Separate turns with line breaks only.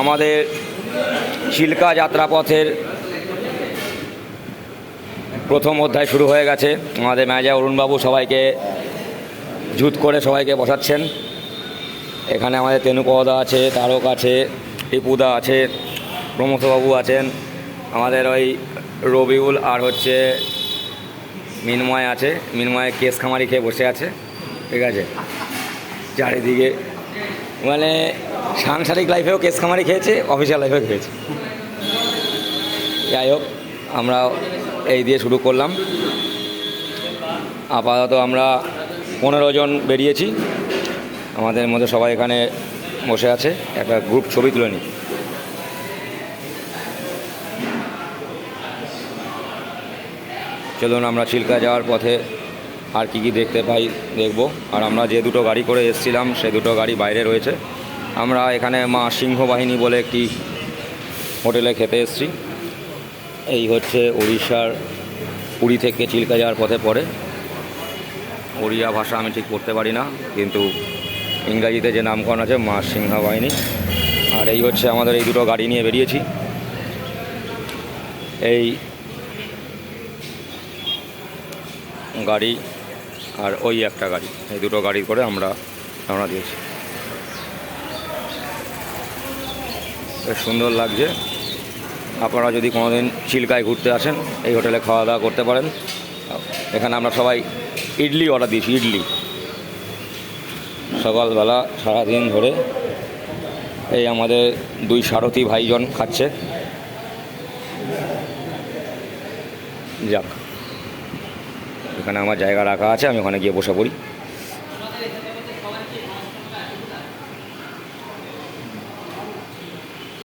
আমাদের চিল্কা যাত্রাপথের প্রথম অধ্যায় শুরু হয়ে গেছে। আমাদের ম্যানেজার অরুণবাবু সবাইকে জুত করে সবাইকে বসাচ্ছেন। এখানে আমাদের তেনুপদা আছে, তারক আছে, টিপুদা আছে প্রমথবাবু আছেন। আমাদের ওই রবিউল আর হচ্ছে মিনময় আছে। মিনময় কেস খামারি খেয়ে বসে আছে। ঠিক আছে? চারিদিকে মানে সাংসারিক লাইফেও কেস খামারি খেয়েছে অফিসিয়াল লাইফেও খেয়েছে। যাই হোক, আমরা এই দিয়ে শুরু করলাম। আপাতত আমরা পনেরো জন বেরিয়েছি। আমাদের মধ্যে সবাই এখানে বসে আছে, একটা গ্রুপ ছবি তুলে নিই। চলুন আমরা চিল্কা যাওয়ার পথে আর কি কি দেখতে পাই, দেখব। আর আমরা যে দুটো গাড়ি করে এসেছিলাম, সে দুটো গাড়ি বাইরে রয়েছে। আমরা এখানে মা সিংহ বাহিনী বলে একটি হোটেলে খেতে এসেছি। এই হচ্ছে উড়িষ্যার পুরী থেকে চিল্কা যাওয়ার পথে পড়ে। ওড়িয়া ভাষা আমি ঠিক করতে পারি না, কিন্তু ইংরাজিতে যে নামকরণ আছে মা সিংহ বাহিনী আর এই হচ্ছে আমাদের এই দুটো গাড়ি নিয়ে বেরিয়েছি। এই গাড়ি আর ওই একটা গাড়ি, এই দুটো গাড়ি করে আমরা রওনা দিয়েছি। বেশ সুন্দর লাগছে। আপনারা যদি কোনোদিন চিল্কায় ঘুরতে আসেন, এই হোটেলে খাওয়া দাওয়া করতে পারেন। এখানে আমরা সবাই ইডলি অর্ডার দিয়েছি, ইডলি। সকালবেলা সারাদিন ধরে এই আমাদের দুই সারথি ভাইজন খাচ্ছে। যাক, এখানে আমার জায়গা রাখা আছে, আমি ওখানে গিয়ে বসে পড়ি।